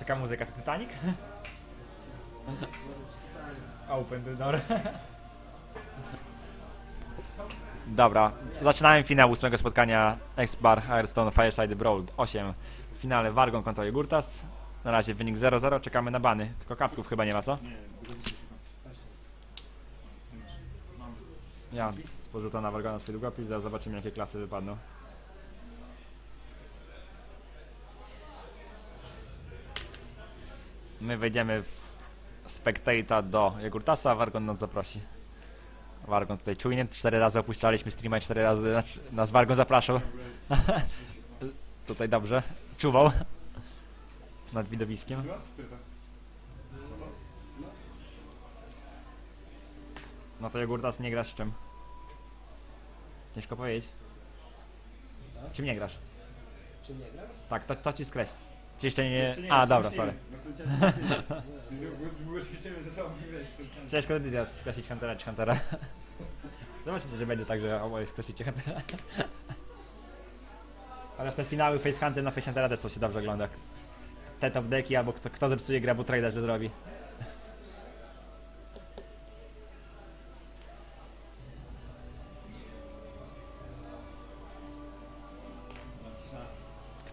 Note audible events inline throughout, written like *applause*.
Taka muzyka, Titanic? Open the door. Dobra, zaczynamy finał ósmego spotkania X-Bar Hearthstone Fireside Brawl 8. W finale Wargon kontra Jogurtas. Na razie wynik 0-0, czekamy na bany. Tylko kapków chyba nie ma, co? Ja porzucam na Wargona swój długopis, zaraz zobaczymy jakie klasy wypadną. My wejdziemy w Spectata do Jogurtasa, a Wargon nas zaprosi. Wargon tutaj czujnie, cztery razy opuszczaliśmy streama i cztery razy znaczy, nas Wargon zapraszał. *laughs* tutaj dobrze, czuwał nad widowiskiem. No to Jogurtas nie grasz z czym? Ciężko powiedzieć. Czym nie grasz? Czy nie grasz? Tak, to, to ci skreś. Czy jeszcze nie... Jeszcze nie, A, dobra, sorry. No. Długo ćwiczymy ze sobą, ten- skreślić Huntera czy Huntera. Zobaczycie, że będzie tak, że oboje skreślicie Huntera. Chociaż te finały Face Hunter na Face Huntera też to się dobrze ogląda. Te top decki albo kto, kto zepsuje grę, bo trader, że zrobi.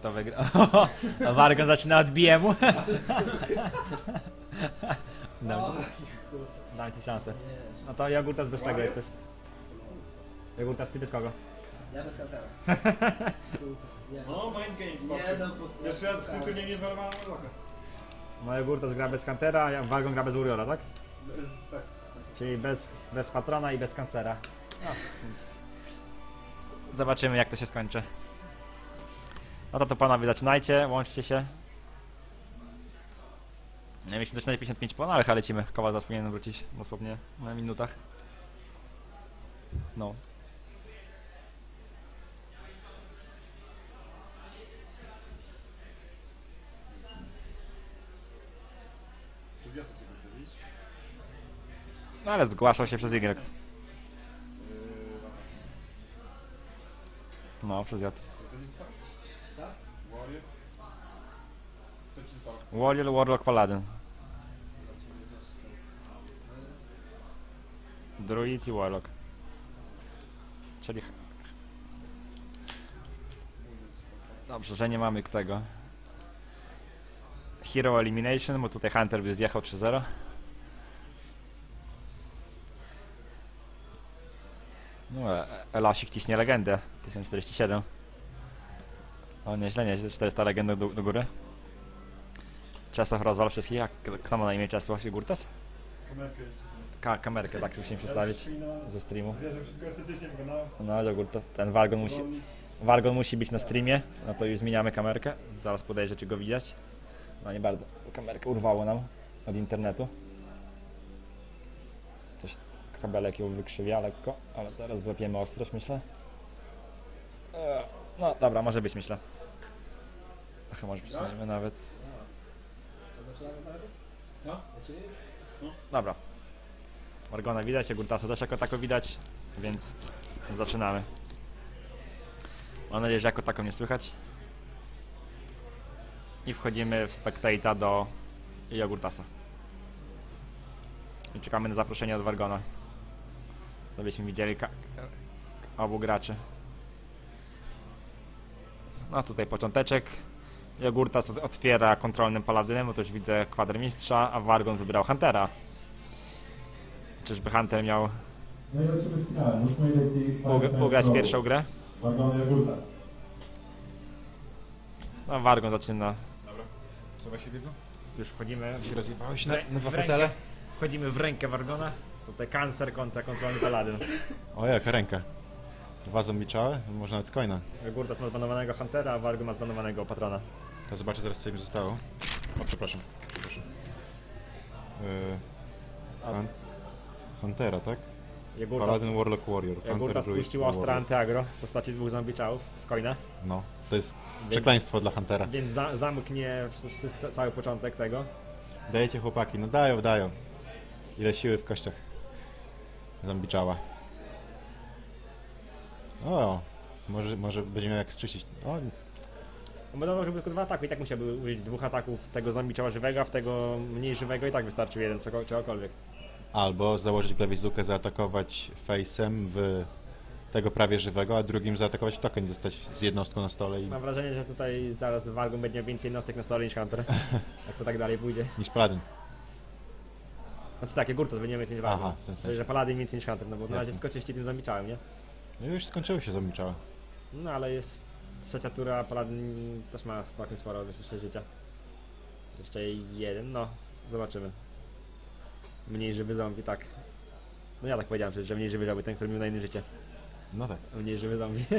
Kto wygra? *laughs* A Wargon zaczyna od BM-u. *laughs* Dam ci szansę. No to Jogurtas bez czego jesteś? Jogurtas, ty bez kogo? Ja bez kantera. Nie. No, mind games, Nie no, pod... Jeszcze raz tylko nie nie zmarnowałem loka. No Jogurtas gra bez Kantera, a Wargon gra bez Uriora, tak? Tak. Czyli bez, bez patrona i bez kancera. No. Zobaczymy jak to się skończy. No to to panowie zaczynajcie, łączcie się. Nie mieliśmy zaczynać 55 po, no ale lecimy. Kowal zaraz powinien wrócić dosłownie na minutach. No. No ale zgłaszał się przez Y. No, przez J. Co ci stało? Co? Warrior? Co ci stało? Warrior, Warlock, Paladin. Druid i Warlock. Czyli... Dobrze, że nie mamy tego. Hero Elimination, bo tutaj Hunter by zjechał 3-0. No, e- Elasik ciśnie legendę. 1047. O, nieźle, nieźle. 400 legend do, do góry. Czesław rozwal wszystkich. Jak, kto ma na imię Czesław Jogurtas? Kamerkę jest. Ka kamerkę tak musimy przedstawić ze streamu. Wiesz, wszystko estetycznie. No Jogurtas, ten Wargon musi, Wargon musi być na streamie. No to już zmieniamy kamerkę. Zaraz podejrzę, czy go widać. No nie bardzo. Kamerkę urwało nam od internetu. Coś kabelek ją wykrzywia lekko, ale zaraz złapiemy ostrość, myślę. E, No dobra, może być, myślę. Trochę może przesuniemy nawet. To zaczynamy na razie? Co? Zaczynamy? Dobra. Margona widać, Gurtasa też jako tako widać, więc zaczynamy. Mam nadzieję, że jako taką nie słychać. I wchodzimy w Spectata do Jogurtasa. I czekamy na zaproszenie od Wargona. Żebyśmy widzieli obu graczy. No tutaj począteczek. Jogurtas ot- otwiera kontrolnym paladynem, bo też widzę kwadrmistrza, a Wargon wybrał Huntera. Czyżby Hunter miał No i lecimy z finałem. Edycji ug- ugrać pierwszą grę? Wagony Jogurtas. No Wargon zaczyna. Dobra. Chyba się dygo? Już wchodzimy. Się rozjebałeś na- na dwa fotele? Wchodzimy w rękę Wargona. Tutaj kancer kontra kontrolny paladyn. O, jaka ręka. Dwa zombiczały? Można nawet z coina. Jogurtas ma zbanowanego Huntera, a Wargon ma zbanowanego patrona. To zobaczę zaraz co mi zostało. O, przepraszam. przepraszam. Yy, Huntera, tak? Jogurtas, Paladin, Warlock, Warrior. Puścił ostre Warlock. antyagro w postaci dwóch zombiczałów z coina. No, to jest przekleństwo dla Huntera. Więc za zamknie cały początek tego. Dajecie chłopaki, no dają, dają. Ile siły w kościach zombiczała. O, może, może będzie miał jak sczyścić. O, On będą użył tylko dwa ataku i tak musiałby użyć dwóch ataków tego zombie ciała żywego, a w tego mniej żywego i tak wystarczył jeden czego- czegokolwiek. Albo założyć blawizukę, zaatakować face'em w tego prawie żywego, a drugim zaatakować token i zostać z jednostką na stole i Mam wrażenie, że tutaj zaraz Wargun będzie więcej jednostek na stole niż Hunter. *laughs* Jak to tak dalej pójdzie. niż paladyn. Znaczy tak, Jogurta będzie więcej niż. Aha, w ten sens. że Paladin więcej niż Hunter, no bo na razie Jasne. skoczyliście tym zambiczałem, nie? No już skończyły się zamiczała. No ale jest trzecia tura, Paladin też ma całkiem sporo jeszcze życia. Jeszcze jeden, no, zobaczymy. Mniej żywy zombie, tak. No ja tak powiedziałem przecież, że mniej żywy zombie, ten, który miał najmniej życie. No tak, Mniej żywy zombie. *laughs*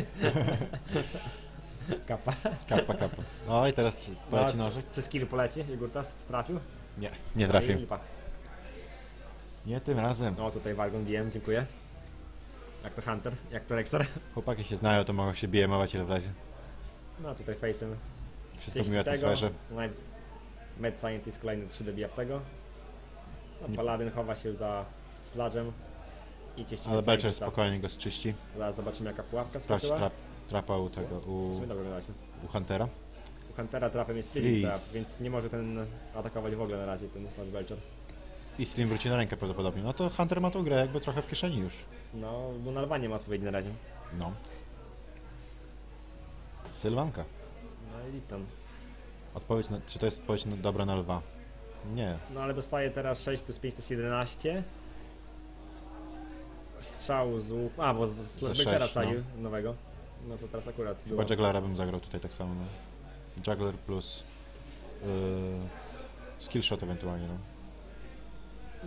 Kapa. kapa, kapa. No i teraz ci poleci no, nożyk? czy, czy skill poleci? Jogurtas trafił? Nie, nie No trafił. lipa. Nie tym razem. No tutaj Wargon GM, dziękuję. Jak to Hunter, jak to Rexer. Chłopaki się znają, to mogą się BM-ować ile wlezie. No tutaj Face'em. Wszystko w miłej atmosferze. Mad Scientist kolejny 3 dobija w tego. No, Paladin chowa się za Sludge'em. I cieści Ale Belcher spokojnie go zczyści. Zaraz zobaczymy jaka pułapka Sprawdź trap, trapa u tego, u, u Huntera. U Huntera trafem jest Please. Trap, więc nie może ten atakować w ogóle na razie, ten Sludge Belcher. I Slim wróci na rękę prawdopodobnie. No to Hunter ma tą grę jakby trochę w kieszeni już. No, bo na lwa nie ma odpowiedzi na razie. No. Sylwanka. No i Lipton. Odpowiedź na, czy to jest odpowiedź na, dobra na lwa? Nie. No ale dostaje teraz 6 plus 5 to jest 11. Strzał z łuku. A, bo z, z sześć, wstawił nowego. No to teraz akurat Chyba było. Jugglera bym zagrał tutaj tak samo. No. Juggler plus yy, skillshot ewentualnie, no.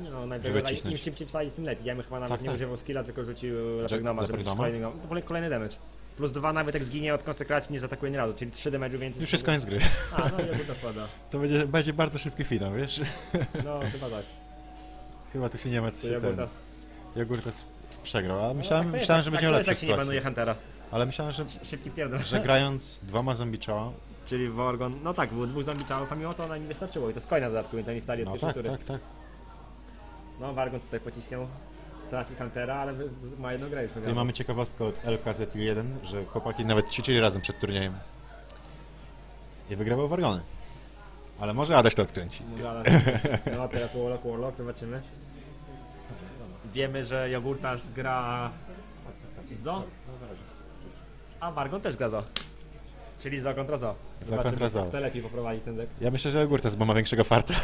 Nie no, najpierw im szybciej wsadzić, tym lepiej. Ja bym chyba nawet Tak, nie tak. używał skilla, tylko rzucił Lepregnoma, żeby no, kolejny, kolejny damage. Plus dwa nawet jak zginie od konsekracji nie zaatakuje nie razu, czyli 3 damage'u więcej. Już jest koniec gry. A, no i to. *laughs* To będzie, będzie bardzo szybki finał, wiesz? No, *laughs* chyba tak. Chyba tu się nie ma co się ten... Jogurtas... Przegrał, a No, myślałem, tak to jest, myślałem że tak będzie to miał jest, lepsze jak się nie banuje. Huntera. Ale myślałem, że, Szybki pierdol. że grając dwoma zombie ciała... Czyli Worgon, no tak, było dwóch zombie ciałów, a mimo to ona nie wystarczyło i to skojna w dodatku, więc oni stali od No pierwszej tak, tury. tak, tak. No, Wargon tutaj pocisnął, traci Huntera, ale ma jedną grę Tutaj mamy ciekawostkę od LKZ1, że chłopaki nawet ćwiczyli razem przed turniejem. I wygrywał Wargony. Ale może Adaś to odkręci. Może, ale... No, teraz Warlock, Warlock, zobaczymy. Wiemy, że Jogurtas gra Zo, a Wargon też gra Zo. Czyli Zo kontra Zo. Zobaczymy, kontra Zo. Kto lepiej poprowadzi ten deck. Ja myślę, że Jogurtas, bo ma większego farta. *laughs*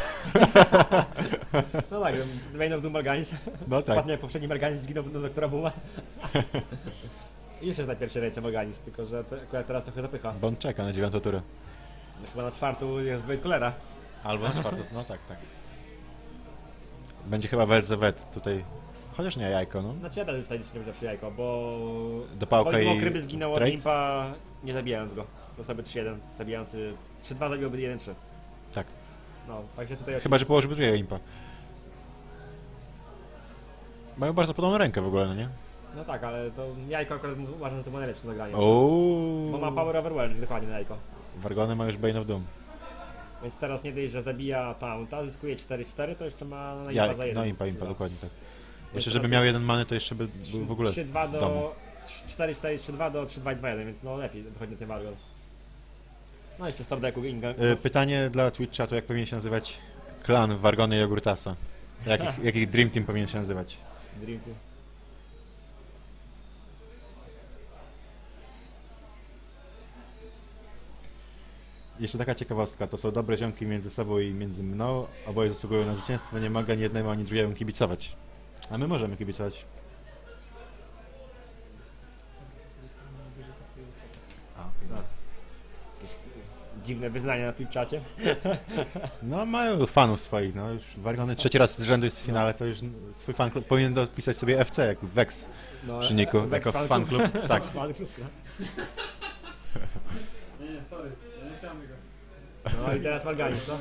No tak, Vein of Doom Organis. No tak. Wpadnie poprzedni Organis, zginął do doktora Buma. I *laughs* już jest na pierwszej ręce Organis, tylko że te, teraz trochę zapycha. Bo on czeka na dziewiątą turę. Chyba na czwartą jest Wade Colera. Albo na czwartą, no tak, tak. Będzie chyba WLZW tutaj. Chociaż nie jajko, no. Znaczy ja dalej wstawić nie zawsze jajko, bo... Dopałka i Mokry by zginął od? Impa nie zabijając go. To sobie 3-1 zabijający... 3-2 zabiłby 1-3. Tak. No, także tutaj... Chyba, że położyłby drugiego impa. Mają bardzo podobną rękę w ogóle, no nie? No tak, ale to jajko akurat uważam, że to było najlepsze nagranie. Bo ma Power Overwhelming dokładnie na jajko. Wargony ma już Bane of Doom. Więc teraz nie dość, że zabija Taunta, zyskuje 4-4, to jeszcze ma na Ja, impa za 1. no impa, impa, dokładnie tak. Jeszcze żeby miał jeden many, to jeszcze by był w ogóle 3-2 w domu. do... 4-4, 3-2 do 3-2-2-1, więc no lepiej dochodzi na ten Wargon. No jeszcze decku Inga. Y, Pytanie dla Twitcha, to jak powinien się nazywać klan Wargony i Jogurtasa? Jakich, jakich Dream Team powinien się nazywać? Dream Team. Jeszcze taka ciekawostka, to są dobre ziomki między sobą i między mną. Oboje zasługują na zwycięstwo, nie mogę ani jednemu ani drugiemu kibicować. A my możemy kibicować. Dziwne wyznania na Twitchacie. No mają fanów swoich, no już Wargony trzeci raz z rzędu jest w finale, to już swój fan klub powinien dopisać sobie FC, jak Vex No, przy niku, Vex jako fan klub. *laughs* Tak. Fan klub, no. Nie, nie, sorry. Ja nie chciałem tego. No i teraz Warganis, co?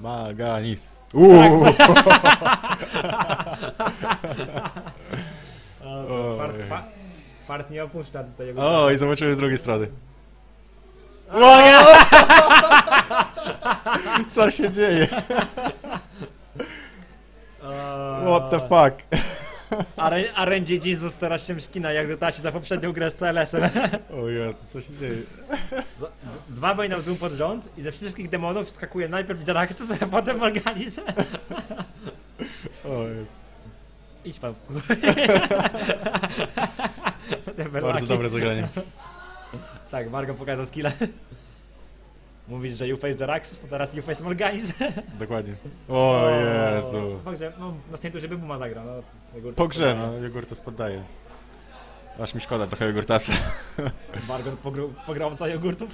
Maganis. Uuu! *laughs* Fart, fart nie opuszcza tutaj jego... O, i zobaczymy z drugiej strony. *laughs* Co się dzieje? O, What the fuck? Randy Jesus teraz się mścina, jak Rutasi za poprzednią grę z CLS-em. O ja, to co się dzieje? Dwa of Doom pod rząd i ze wszystkich demonów skakuje najpierw Jaraxus, *laughs* a potem Morganis. O jest. Idź pan. *laughs* Bardzo dobre zagranie. Tak, Margo pokazał skilla. *laughs* Mówisz, że you face Jaraxus, to teraz you face Morganis. *laughs* Dokładnie. O Jezu. Po grze, no, następny, żeby Buma zagrał. No, Jogurtas Po grze, poddaje. no, Jogurtas poddaje. Aż mi szkoda trochę Jogurtasa. *laughs* Margo pogr- pogromca jogurtów.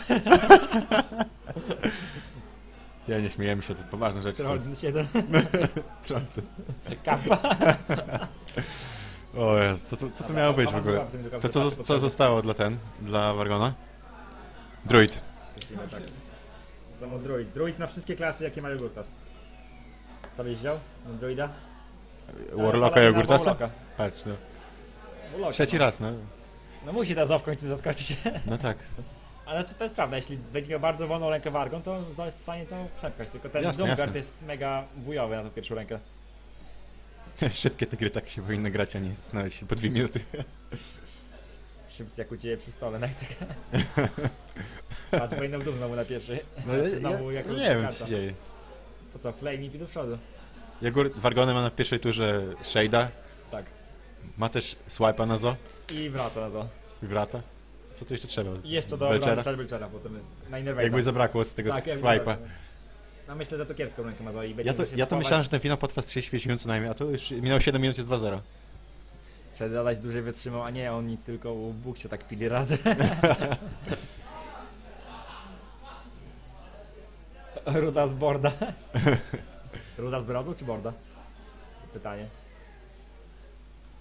Ja nie śmiejemy się, to poważne rzeczy. Troll 7. Trąty. Kappa. O Jezu, co, to- co to miało być w ogóle? To co, co zostało dla ten, dla Wargona? Druid. Tak. Domo druid. Druid na wszystkie klasy, jakie ma jogurtas. Co byś wziął? Druida? Warlocka Jogurtasa? Patrz, no. Warlocka, Trzeci no. raz, no. No musi ta w końcu zaskoczyć. No tak. *laughs* Ale to, to jest prawda, jeśli będzie miał bardzo wolną rękę wargą, to jest w stanie to przepchać. Tylko ten Jasne, Doomguard jest mega wujowy na tą pierwszą rękę. *laughs* Szybkie te gry tak się powinny grać, a nie znaleźć się po dwie minuty. *laughs* Szybcy jak u ciebie przy stole, Najtek. *laughs* Patrz, powinno Doom znowu na pierwszy. No, ja, Znowu ja, nie wiem, co się dzieje. To co, Flame i do przodu. Jagur Wargony ma na pierwszej turze Shade'a, Tak. ma też Swipe'a na zo, I wrata na to. Vibrata. Co tu jeszcze trzeba? I jeszcze do Belchera? Belchera, potem jest na. Jakby zabrakło z tego Tak, Swipe'a. No myślę, że to kiepską rękę ma Zoe i będzie Ja to, ja to myślałem, że ten finał potrwa z 35 minut co najmniej, a tu już minęło 7 minut, jest 2-0. Wtedy dodać dłużej wytrzymał, a nie oni tylko u Bóg się tak pili razem. *laughs* Ruda z borda. Ruda z brodu czy borda? Pytanie.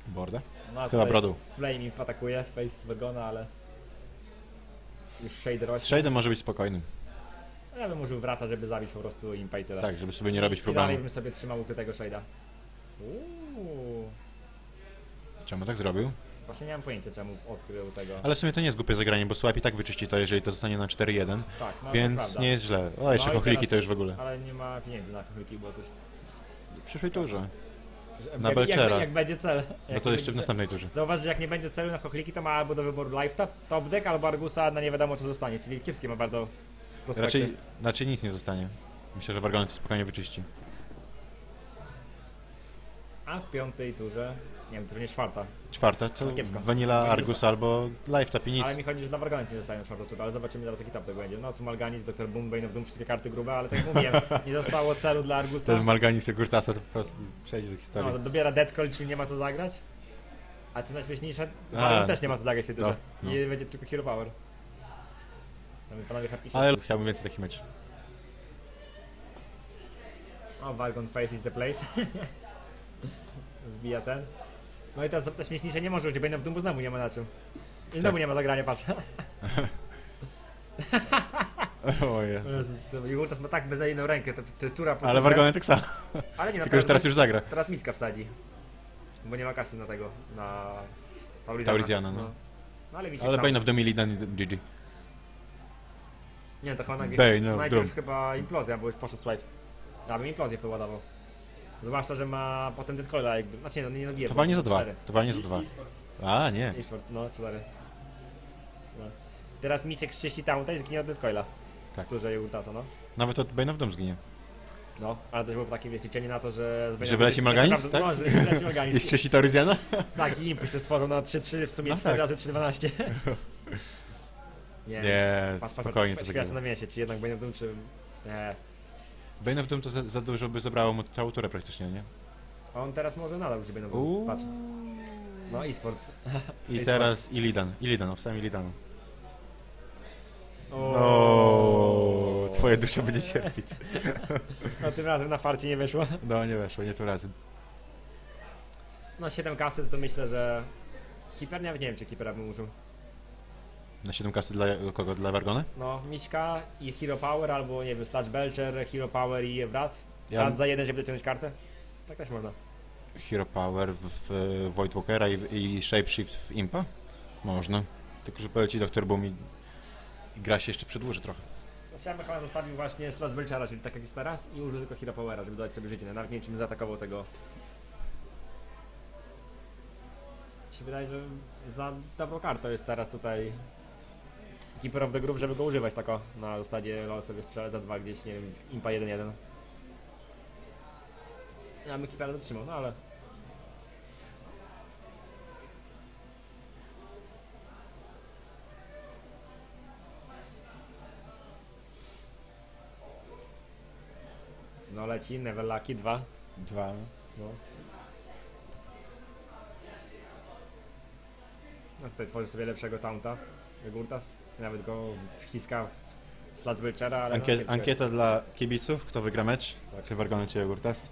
Borda? No, Chyba brodu. Flame atakuje, face Wagona, ale już Shade Z rośnie. Shade'em może być spokojnym. Ja bym użył wrata, żeby zabić po prostu impa i tyle. Tak, żeby sobie nie robić I dalej problemu. bym sobie trzymał ukrytego Shade'a. Uuu. Czemu tak zrobił? Właśnie nie mam pojęcia czemu odkrył tego. Ale w sumie to nie jest głupie zagranie, bo Swipe i tak wyczyści to, jeżeli to zostanie na 4-1, Tak, no to więc prawda. nie jest źle. O, jeszcze No kochliki to już w ogóle. Ale nie ma pieniędzy na kochliki, bo to jest... W przyszłej turze. że- Na Belchera. Jak, jak będzie cel. No jak to będzie jeszcze w następnej turze. Zauważ, że jak nie będzie celu na kochliki, to ma albo do wyboru live top, top deck, albo Argusa na nie wiadomo co zostanie, czyli kiepskie ma bardzo prospekty. Raczej, raczej nic nie zostanie. Myślę, że Wargony to spokojnie wyczyści. A w piątej turze, nie wiem, to będzie czwarta. Czwarta to No kiepsko. Vanilla, Vanilla. Argus albo Live Tap i nic. Ale mi chodzi, że dla Warganic nie zostają czwartą turę, ale zobaczymy zaraz jaki top deck będzie. No tu Malganic, Dr. Boom, Bane of Doom, wszystkie karty grube, ale tak jak mówiłem, *laughs* nie zostało celu dla Argusa. Ten Malganis Jogurtasa to po prostu przejdzie do historii. No, to dobiera Dead Call, czyli nie ma co zagrać. A ty najśmieszniejsze, A, też no nie to- ma co zagrać w tej turze. no, I będzie tylko Hero Power. Tam Ale chciałbym więcej takich meczów. O, Vargon Face is the place. *laughs* Wbija ten. No i teraz najśmieszniejsze nie może być, Bane of Doom bo znowu nie ma na czym. I znowu Tak. nie ma zagrania, patrz. *laughs* O Jezu. Jugurtas ma tak beznadziejną rękę, to, to tura po Ale. Wargony tak samo. Ale nie, no Tylko, że teraz już zagra. Teraz Miczka wsadzi. Bo nie ma kasy na tego, na Tauriziana. Tauriziana, no. no ale Miczek Ale tam- Bane of Doom i i GG. Nie, to chyba najpierw, Bane najpierw Doom. chyba implozja, bo już poszedł swipe. Ja bym implozję w to ładował. Zwłaszcza, że ma potem Deadcoila jakby, znaczy nie, no nie nabije. To walnie za dwa. cztery. To walnie za dwa. A, nie. I Schwarz, no, cztery. No. Teraz Miczek szczyści tamta i zginie od Deadcoila. Tak. W turze Ultasa, no. Nawet od Bane of Doom zginie. No, ale też było takie wiesz, liczenie na to, że... Że wyleci Malganis, Że tak? No, że wyleci Malganis. Jest trzeci Tauriziana? *laughs* Tak, i impy się stworzą na 3-3, w sumie No 4 tak. razy 3-12. *laughs* nie, Nie, Patrz, patrz, spokojnie to zaginie. na mięsie, czy jednak będzie w tym, czy... Nie. Bane of Doom to za, za dużo by zabrało mu całą turę praktycznie, nie? On teraz może nadal użyć będą Uuu. patrz. No e-sports. I Ej, teraz Illidan. Illidan, obstałem Illidanu. O, O, twoja dusza będzie cierpieć. No *laughs* tym razem na farcie nie wyszło. No nie weszło, nie tym razem. No 7 kasy to myślę, że... Keeper? Nawet nie wiem, czy Keepera bym użył. Na 7 kasy dla kogo? Dla Wargona? No, Miśka i Hero Power, albo nie wiem, Sludge Belcher, Hero Power i Wrat. Ja Wrat za jeden, żeby wyciągnąć kartę? Tak też można. Hero Power w, w Void Walkera i, i Shapeshift w Impa? Można. Tylko, że poleci Dr. Boom i, i gra się jeszcze przedłuży trochę. Znaczy ja bym chyba zostawił właśnie Sludge Belchera, czyli tak jak jest teraz i użył tylko Hero Powera, żeby dodać sobie życie. Nawet nie wiem, czy bym zaatakował tego się wydaje, że za dobrą kartą jest teraz tutaj Keeper of the Group, żeby go używać tako na zasadzie lol sobie strzelę za dwa gdzieś, nie wiem, impa 1-1. Ja bym Keepera dotrzymał, no ale... No leci, Nevellaki 2. Dwa. No. No tutaj tworzy sobie lepszego taunta, Gurtas. Nawet go wciska w Sludge Witchera, ale... no, Ankiet, ankieta dla kibiców, kto wygra mecz? Tak. Czy Wargony czy Jogurtas?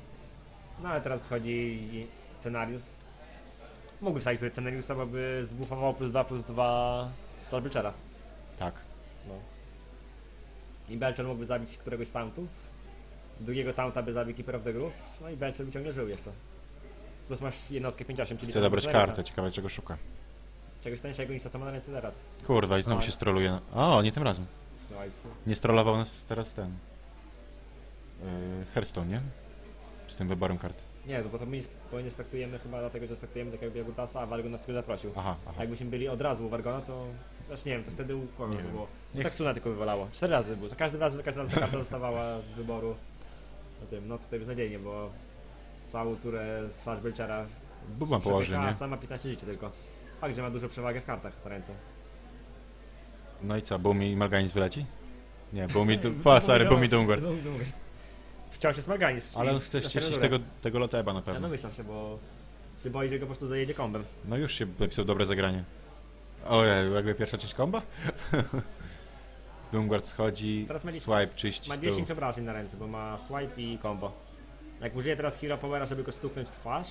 No ale teraz wchodzi scenariusz. Mógłby wstawić sobie scenariusza, bo by zbufował plus 2 plus 2 Sludge Witchera. Tak. No. I Belcher mógłby zabić któregoś z tauntów. Drugiego taunta by zabił Keeper of the Groove. No i Belcher by ciągle żył jeszcze. Plus masz jednostkę 58, czyli... Chcę dobrać kartę, ciekawe czego szuka. Czegoś tańszego niż to, co ma na ręce teraz. Kurwa, i znowu się stroluje. O, nie tym razem. Nie strollował nas teraz ten. Yy, Hearthstone, nie? Z tym wyborem kart. Nie, to bo to my nie, bo nie spektujemy chyba dlatego, że spektujemy tak jakby Gutasa, a Wargon nas tylko zaprosił. Aha, A aha. jakbyśmy byli od razu u Wargona, to... Znaczy nie wiem, to wtedy u kogo Nie to wiem. było? Niech- Tak Suna tylko wywalało. Cztery razy było. Za każdym razem, za każdym razem ta karta dostawała z wyboru. Na tym, no tutaj beznadziejnie, bo całą turę Slash Belchera położy, przebiega, a nie? sam ma 15 życia tylko. Fakt, że ma dużą przewagę w kartach na ręce. No i co, Bumi i Malganis wyleci? Nie, *laughs* Bumi... du- Pa, sorry, Bumi Dungward. Wciął się Smalganis. Ale on czyli chce na ścieścić serwerze. tego, tego Loteba na Ja pewno. domyślam się, bo się boi, że go po prostu zajedzie kombem. No już się napisał dobre zagranie. Ojej, jakby pierwsza część komba? *laughs* Dungward schodzi, Teraz ma dziesięć- swipe czyści Ma z tyłu. 10 obrażeń na ręce, bo ma swipe i combo. Jak użyję teraz Hero Powera, żeby go stuknąć w twarz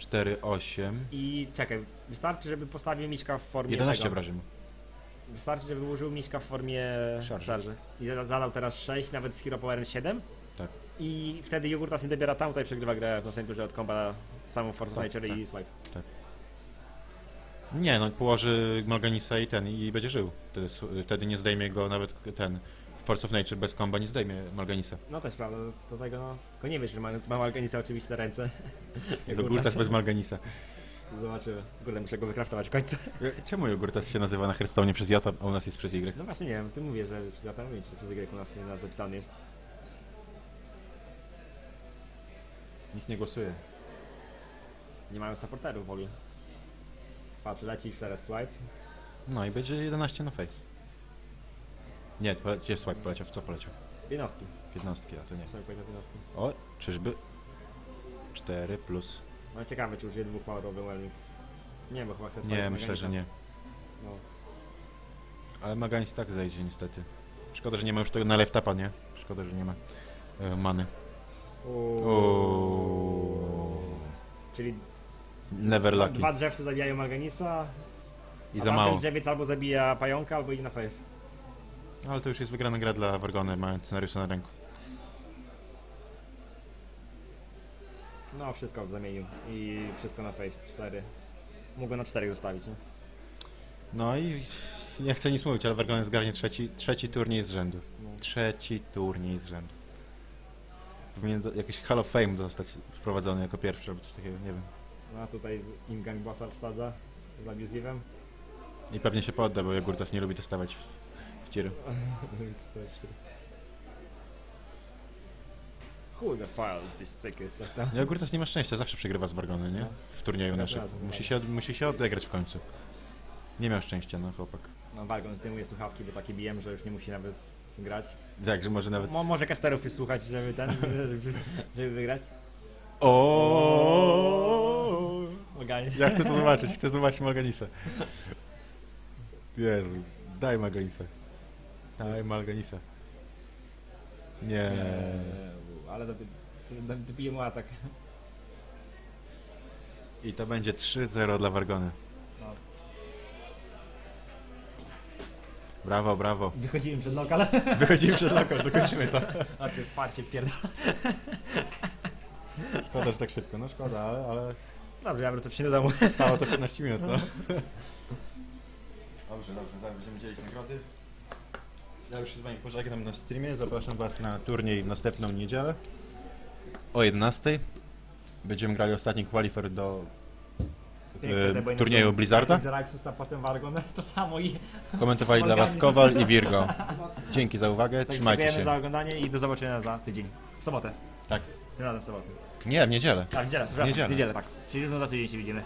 4, 8, i czekaj, wystarczy, żeby postawił Miśka w formie 11 tego. obrażeń. Wystarczy, żeby użył Miśka w formie Szarży. szarży. I za- zadał teraz 6, nawet z Hero Powerem 7. Tak. I wtedy Jogurtas nie dobiera tam, tutaj przegrywa grę w następnym turze od comba samą Force Tak, Nature tak. i swipe. Nie, no położy Malganisa i ten i będzie żył. Wtedy, wtedy nie zdejmie go nawet ten Force of Nature bez komba nie zdejmie Malganisa. No też prawda, do tego no, tylko nie wiesz, że ma, ma Alganisa oczywiście na ręce. *laughs* Jego Gurtas bez Malganisa. Zobaczymy. Kurde, muszę go wykraftować w końcu. Czemu Jogurtas się nazywa na Hearthstone przez J, a u nas jest przez Y? No właśnie nie wiem, ty mówię, że przez mówię, czy przez Y u nas nie nas zapisany jest. Nikt nie głosuje. Nie mają supporterów w ogóle. Patrz, leci teraz swipe. No i będzie 11 na face. Nie, pole- gdzie swipe poleciał? W co poleciał? Jednostki. 15, a to nie. Muszę powiedzieć jednostki. O, czyżby? 4 plus. No ciekawe, czy użyje dwóch power overwhelming. Nie, bo chyba chce Nie, myślę, że Maganisa. nie. No. Ale Maganis tak zejdzie niestety. Szkoda, że nie ma już tego na live tapa, nie? Szkoda, że nie ma e, many. Uuuu. Czyli Never lucky. dwa drzewce zabijają Malganisa, I a za mało. drzewiec albo zabija pająka, albo idzie na face. No, ale to już jest wygrana gra dla Wargony, mając scenariusze na ręku. No, wszystko zamienił i wszystko na face 4. Mogę na 4 zostawić, nie? No i nie chcę nic mówić, ale Wargony zgarnie trzeci, trzeci turniej z rzędu. No. Trzeci turniej z rzędu. Powinien do, jakiś Hall of Fame zostać wprowadzony jako pierwszy, albo coś takiego, nie wiem. No a tutaj Ingang Bossa wsadza z abusivem. I pewnie się podda, bo Jogurtas nie lubi dostawać X4. Ja Gurtas nie ma szczęścia, zawsze przegrywa z Wargony, nie? W turnieju tak, naszym. Tak. Musi się, musi się odegrać w końcu. Nie miał szczęścia, no chłopak. No Wargon zdejmuje słuchawki, bo takie bijem, że już nie musi nawet grać. Tak, że może nawet... Mo może kasterów słuchać, żeby ten, żeby, *laughs* żeby wygrać. O. Organis. Ja chcę to zobaczyć, chcę zobaczyć Maganisa. Jezu, daj Maganisa. Daj Malganisa. Nie. Ale bije mu atak. I to będzie 3-0 dla Wargony. No. Brawo, brawo. Wychodzimy przed lokal. *laughs* Wychodzimy przed lokal, dokończymy to. A ty parcie pierdol. Szkoda, że tak szybko. No szkoda, ale, ale Dobrze, ja wrócę się do domu. stało to 15 minut, no. *laughs* Dobrze, dobrze, zaraz będziemy dzielić nagrody. Ja już się z wami pożegnam na streamie. Zapraszam was na turniej w następną niedzielę. O 11. Będziemy grali ostatni qualifier do Piękne e, turnieju Blizzarda. *laughs* To samo i Komentowali dla Was. Kowal i Virgo. *laughs* Dzięki za uwagę, tak trzymajcie dziękujemy za się. oglądanie i do zobaczenia za tydzień. W sobotę. Tak. Tym razem w sobotę. Nie, w niedzielę. A, w niedzielę, przepraszam, niedzielę. w niedzielę, tak. Czyli równo za tydzień się widzimy.